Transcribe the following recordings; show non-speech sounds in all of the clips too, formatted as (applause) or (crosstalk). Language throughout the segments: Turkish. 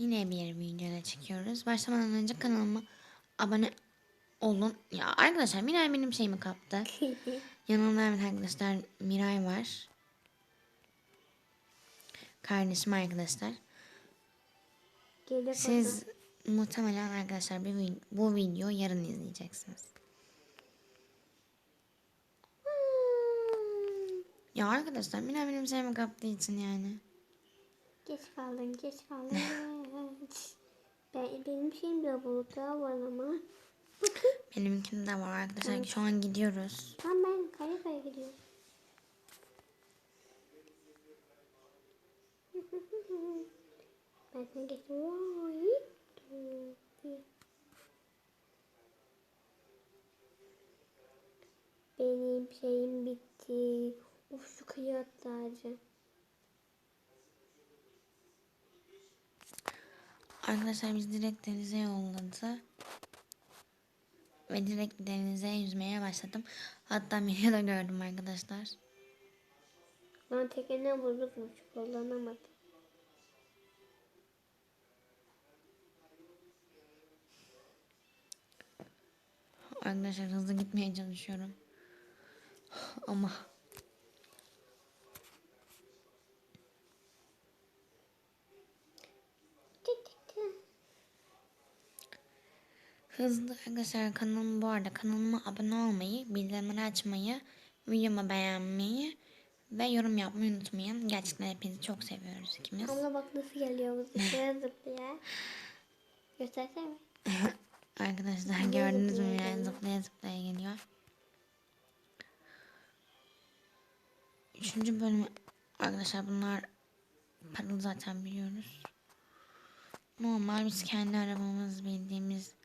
Yine bir videoda çekiyoruz. Başlamadan önce kanalıma abone olun. Ya arkadaşlar Miray benim şeyimi kaptı. (laughs) Yanımda evet arkadaşlar Miray var. Kardeşim arkadaşlar. Siz muhtemelen arkadaşlar bir bu video yarın izleyeceksiniz. Ya arkadaşlar Miray benim şeyimi kaptığı için yani. Geç kaldın, geç kaldın. Ben, benim şeyim de bulutta var ama. Benimkinde de var arkadaşlar. Şu an gidiyoruz. Tam ben kaya kaya gidiyorum. ben sana geçtim. Benim şeyim bitti. Uf şu kıyı atlarca. Arkadaşlar biz direkt denize yolladı. Ve direkt denize yüzmeye başladım. Hatta Mira'yı da gördüm arkadaşlar. Lan tekene bozukmuş. Kullanamadım. Arkadaşlar hızlı gitmeye çalışıyorum. Ama Tık tık tık. Hızlı arkadaşlar kanalıma bu arada kanalıma abone olmayı, bildirimleri açmayı, videomu beğenmeyi ve yorum yapmayı unutmayın. Gerçekten hepinizi çok seviyoruz ikimiz. Abla bak nasıl geliyor bu zıplaya. (laughs) Göstersene. (laughs) Arkadaşlar gördünüz mü yani zıplaya zıplaya geliyor. Üçüncü bölüm arkadaşlar bunlar paralı zaten biliyoruz. Normal biz kendi arabamız bildiğimiz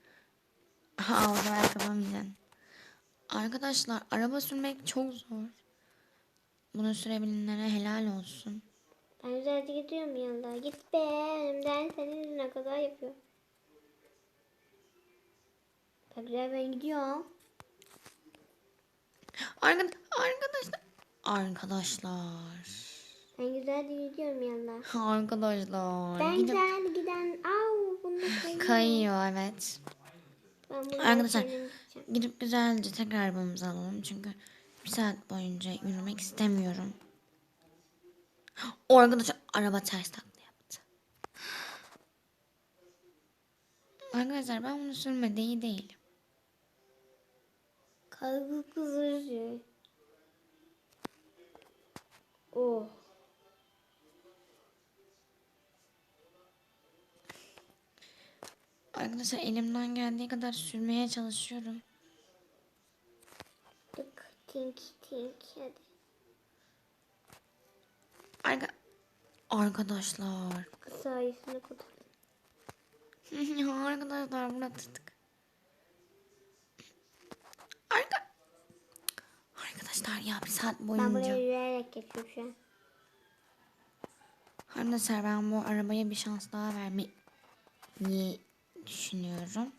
Audi arabamızın. Arkadaşlar araba sürmek çok zor. Bunu sürebilenlere helal olsun. Ben güzelce gidiyorum yanında. Git be önümden senin yüzüne kadar yapıyor. Güzel ben gidiyorum. Arka- arkadaşlar arkadaşlar Ben güzelce gidiyorum yanında. arkadaşlar Ben gidip güzel giden. Au bunu kayıyor. kayıyor evet. Arkadaşlar gidip güzelce tekrar arabamızı alalım çünkü bir saat boyunca yürümek istemiyorum. O arkadaşlar araba ters takla yaptı. Arkadaşlar ben bunu sürmede iyi değilim. Kaygı kızıcı. Oh. Arkadaşlar elimden geldiği kadar sürmeye çalışıyorum. Tık tink tink hadi. Arka arkadaşlar. Sayısını kurtar. (laughs) Ya arkadaşlar buna tık. Arka Arkadaşlar ya bir saat Ben boyunca. buraya yürüyerek geçiyorum şu an. Arkadaşlar ben bu arabaya bir şans daha vermeyi düşünüyorum.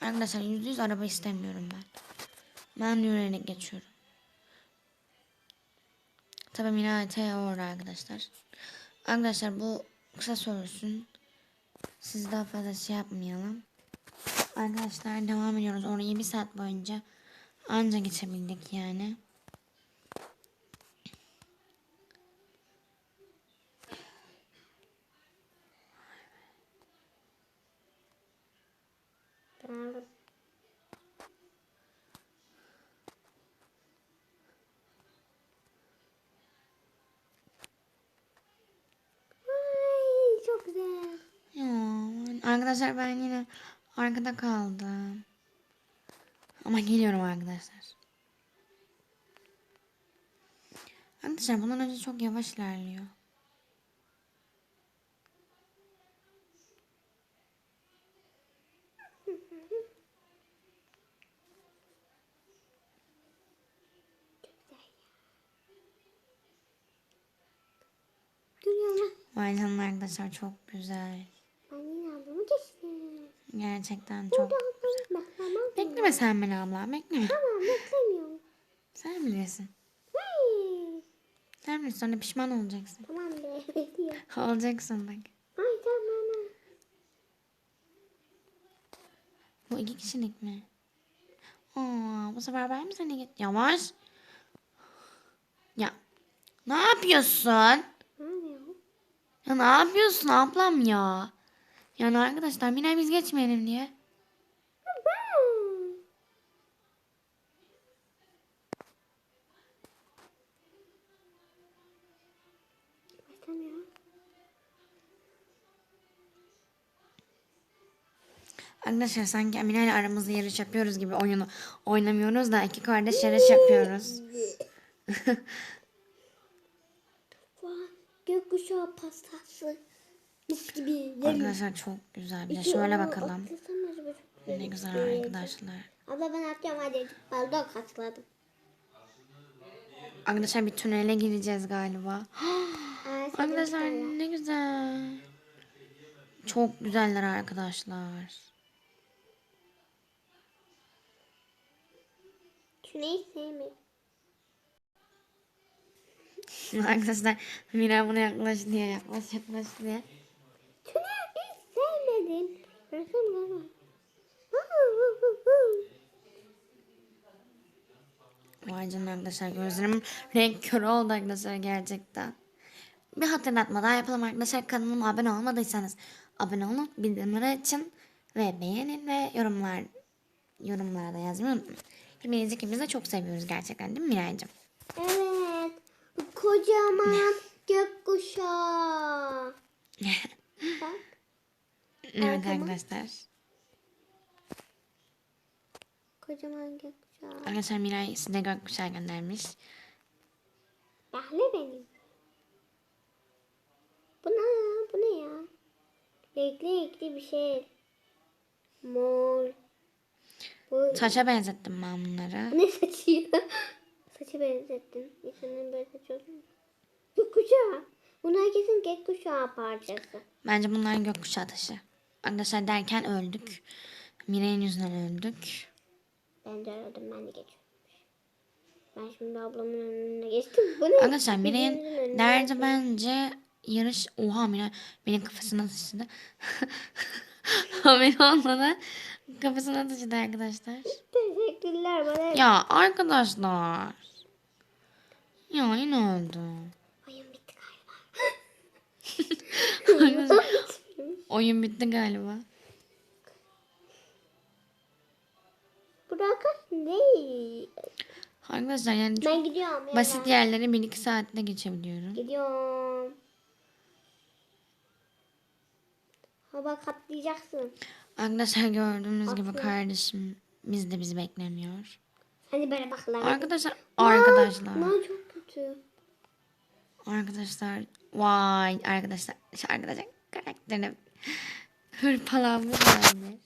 Arkadaşlar yüzde yüz araba istemiyorum ben. Ben yürüyerek geçiyorum. Tabii minarete orada arkadaşlar. Arkadaşlar bu kısa sürsün. Siz daha fazla şey yapmayalım. Arkadaşlar devam ediyoruz. Orayı bir saat boyunca anca geçebildik yani. Ben aldım. Ay çok güzel. Ya, arkadaşlar ben yine arkada kaldım. Ama geliyorum arkadaşlar. Arkadaşlar bundan önce çok yavaş ilerliyor. Canına arkadaşlar çok güzel. Ben yine ablamı geçtim. Gerçekten çok. Burada beklemem. Bekleme sen beni abla bekleme. Tamam beklemiyorum. Sen bilirsin. Hey. Sen bilirsin sonra pişman olacaksın. Tamam be. (laughs) Evet ya. Olacaksın bak. Ay tamam. Bu iki kişilik mi? Aa, bu sefer ben mi seni git? Yavaş. Ya. Ne yapıyorsun? Ne oluyor? Ya ne yapıyorsun ablam ya? Yani arkadaşlar Miray biz geçmeyelim diye. Arkadaşlar sanki Emine ile aramızda yarış yapıyoruz gibi oyunu oynamıyoruz da iki kardeş yarış yapıyoruz. (laughs) Gökkuşağı pastası. Mis gibi yerim. Arkadaşlar çok güzel. Bir de şöyle bakalım. Ne güzel şey. arkadaşlar. Abla ben atıyorum hadi. Baldo katladım. Arkadaşlar bir tünele gireceğiz galiba. Arkadaşlar ne güzel. Çok güzeller arkadaşlar. Hiç sevmiyorum. arkadaşlar Mira buna yaklaş diye yaklaş yaklaş diye. Şunu hiç sevmedim. Bakın bana. Vay canına arkadaşlar gözlerim renk körü oldu arkadaşlar gerçekten. Bir hatırlatma daha yapalım arkadaşlar kanalıma abone olmadıysanız abone olun bildirimleri açın ve beğenin ve yorumlar yorumlarda yazmayı unutmayın. Hepinizi ikimiz de çok seviyoruz gerçekten değil mi Miray'cığım? Evet. Bu kocaman gökkuşağı. (laughs) Bak. evet Arkama. arkadaşlar. Kocaman gökkuşağı. Arkadaşlar Miray size gökkuşağı göndermiş. Yahle benim. Bu ne? Bu ne ya? Renkli renkli bir şey. Mor. Bu, Saça benzettim ben bunları. bu ne saçı ya? (laughs) Saçı benzettin. İnsanın böyle saçı olur mu? Gökkuşağı. Bunlar kesin gökkuşağı parçası. Bence bunlar gökkuşağı taşı. Arkadaşlar derken öldük. Miray'ın yüzünden öldük. Ben de aradım ben de geçiyorum. Ben şimdi ablamın önüne geçtim. Bu ne? Arkadaşlar önüne derdi bence yarış... Oha Miray benim kafasına taşıdı. (laughs) Haberi olmadan kafasına taşıdı arkadaşlar. Teşekkürler bana. Ya arkadaşlar. Ya yine öldü. (laughs) Oyun bitti galiba. Burak değil. Arkadaşlar yani çok Ben gidiyorum. ya basit ben. yerleri 1-2 saatte geçebiliyorum. Gidiyorum. Ha bak atlayacaksın. Arkadaşlar gördüğünüz gibi Aferin. kardeşimiz de bizi beklemiyor. Hadi böyle bak lan. Arkadaşlar arkadaşlar Lan çok kötü. arkadaşlar vay arkadaşlar şu arkadaşlar karakterim hırpalanmış yani.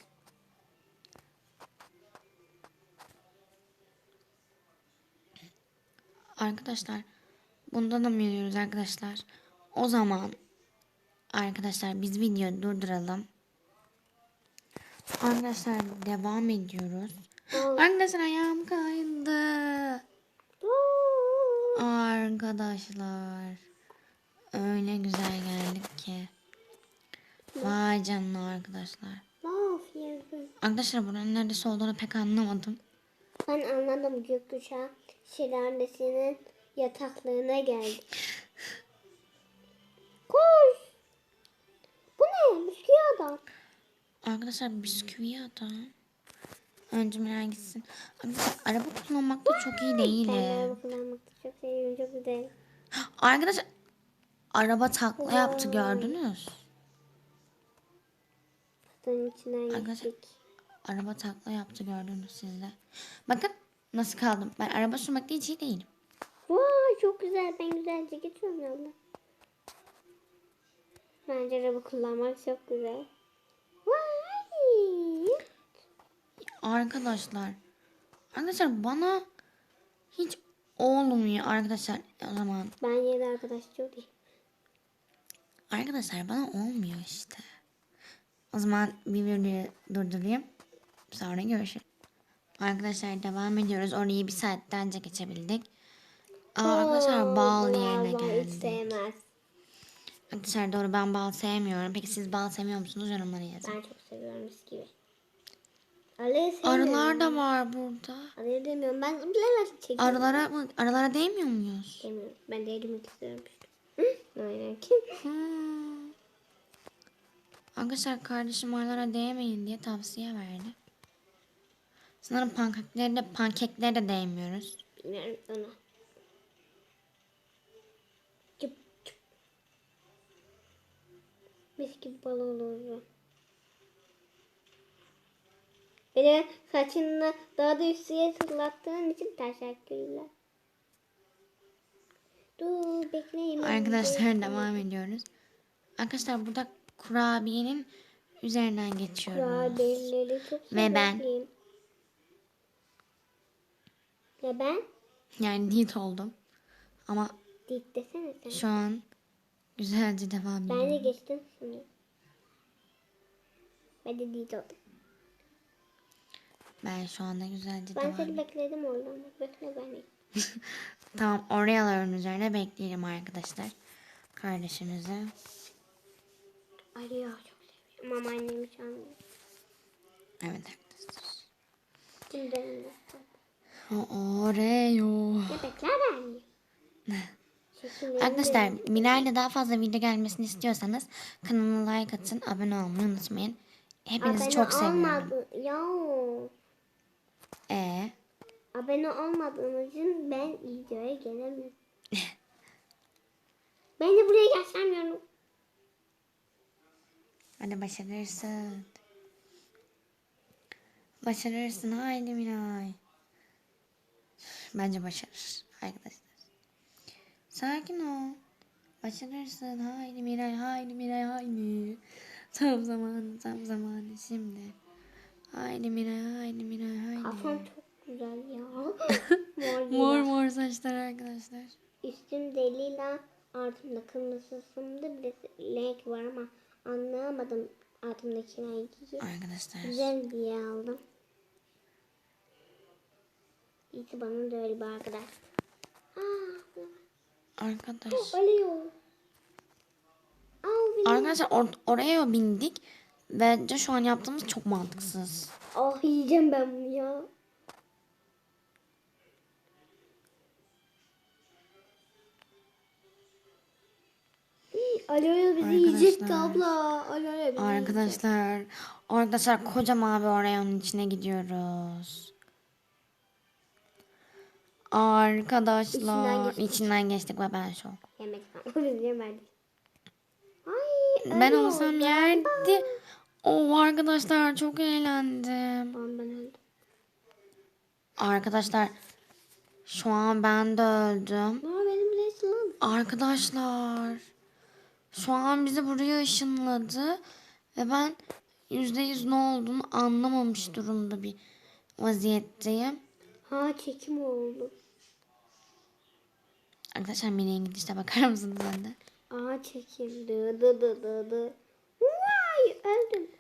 Arkadaşlar bundan da mı arkadaşlar? O zaman arkadaşlar biz videoyu durduralım. Arkadaşlar devam ediyoruz. Arkadaşlar ayağım kaydı. Arkadaşlar öyle güzel geldik ki. Vay canına arkadaşlar. Arkadaşlar buranın neresi olduğunu pek anlamadım. Ben anladım gökkuşağı şelalesinin yataklarına geldi. Koş. Bu ne? Bisküvi adam. Arkadaşlar bisküvi adam. Önce Miray gitsin. Arkadaşlar araba kullanmakta çok iyi Ben değilim. araba kullanmakta çok seviyorum. Çok güzel. Arkadaşlar araba takla yaptı gördünüz. İçinden Arkadaşlar-. Araba takla yaptı gördünüz siz de. Bakın nasıl kaldım. Ben araba sürmekte hiç iyi değilim. Vay çok güzel. Ben güzelce geçiyorum yolda. Bence araba kullanmak çok güzel. Vay. Arkadaşlar. Arkadaşlar bana hiç olmuyor arkadaşlar. O zaman Ben yedi arkadaş çok iyi. Arkadaşlar bana olmuyor işte. O zaman bir videoyu durdurayım. Sonra görüşürüz. Arkadaşlar devam ediyoruz. Orayı bir saatte önce geçebildik. Aa, arkadaşlar bal yerine geldik. Arkadaşlar doğru ben bal sevmiyorum. Peki siz bal sevmiyor musunuz? Yorumlara yazın. Ben çok seviyorum mis gibi. Arıları. Arılar da var burada. Arıları demiyorum. Ben bilemedim çekiyorum. Arılara mı? Arılara değmiyor muyuz? Demiyorum. Ben de elimi istiyorum. Hmm. Arkadaşlar kardeşim arılara değmeyin diye tavsiye verdi. Sanırım pankekleri de, pankekleri de değmiyoruz. Bilmiyorum onu. Çıp çıp. Mis gibi bal olurdu. Beni saçını daha da üstüye fırlattığın için teşekkürler. Dur bekleyin. ben Arkadaşlar devam ediyoruz. Arkadaşlar burada kurabiyenin üzerinden geçiyoruz. Kurabiyeleri çok Ve ben. Ya ben? Yani dit oldum. Ama Dik desene sen. şu an güzelce devam Ben de geçtim şimdi. Ben de dik oldum. Ben şu anda güzelce Ben devam seni ediyorum. bekledim oradan. Bekle beni. (laughs) Tamam oraların üzerine bekleyelim arkadaşlar. Kardeşimizi. Arıyor çok seviyorum ama annem hiç anlıyor. Evet arkadaşlar. Şimdi. Oreo. Ne bekler beni? Şekillerini Arkadaşlar Milay'la daha fazla video gelmesini istiyorsanız kanalıma like atın, abone olmayı unutmayın. Hepinizi Abone çok seviyorum. olmadı- Ya. Ee, Abone olmadığım için ben videoya gelemiyorum. (laughs) ben de buraya geçemiyorum. hadi başarırsın. Başarırsın haydi Milay. Bence başarır arkadaşlar. Sakin ol. Başarırsın haydi Milay haydi Milay haydi. Tam zamanı tam zamanı şimdi. Haydi Milay haydi Milay haydi. Kafam çok güzel ya. (laughs) Mor Mor mor saçlar arkadaşlar. Üstümde lila, altımda kırmızısında bir renk var ama anlayamadım altımdaki rengi. Arkadaşlar. Güzel diye aldım. İyi ki bana da öyle bir arkadaş. Aa, Arkadaş. Al beni. Arkadaşlar or- oraya bindik. Bence şu an yaptığımız çok mantıksız. Ah yiyeceğim ben bunu ya. Aloya bizi yiyecekti abla. Aloya bizi. Arkadaşlar. Arkadaşlar kocaman bir Oreo'nun içine gidiyoruz. Arkadaşlar geçtik. içinden geçtik ve ben şok. Yemek. Biz yemedik. Ay, Ben olsam yerdi. O arkadaşlar çok eğlendim. Ben öldüm. Arkadaşlar şu an ben de öldüm. Aa benim ısınlandı. Arkadaşlar şu an bizi buraya ışınladı ve ben yüzde yüz ne olduğunu anlamamış durumda bir vaziyetteyim. Ha çekim oldu. Arkadaşlar Mine'nin gidişte bakar mısınız bende? Aa çekim. Dı dı dı dı dı. Vay öldüm.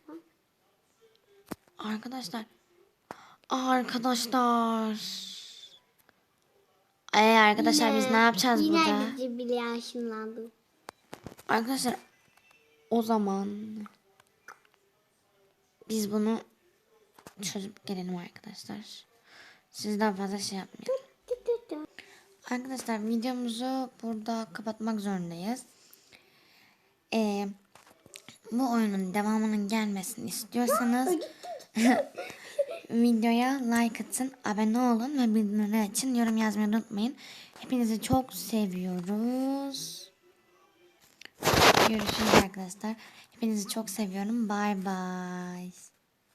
Arkadaşlar arkadaşlar Ee arkadaşlar biz ne yapacağız yine burada? bizi bile ışınlandı. Arkadaşlar o zaman biz bunu çözüp gelelim arkadaşlar. Sizden fazla şey yapmayalım. Arkadaşlar videomuzu burada kapatmak zorundayız. Ee, bu oyunun devamının gelmesini istiyorsanız (laughs) videoya like atın, abone olun ve bildirimleri açın. Yorum yazmayı unutmayın. Hepinizi çok seviyoruz. Görüşürüz arkadaşlar. Hepinizi çok seviyorum. Bye bye.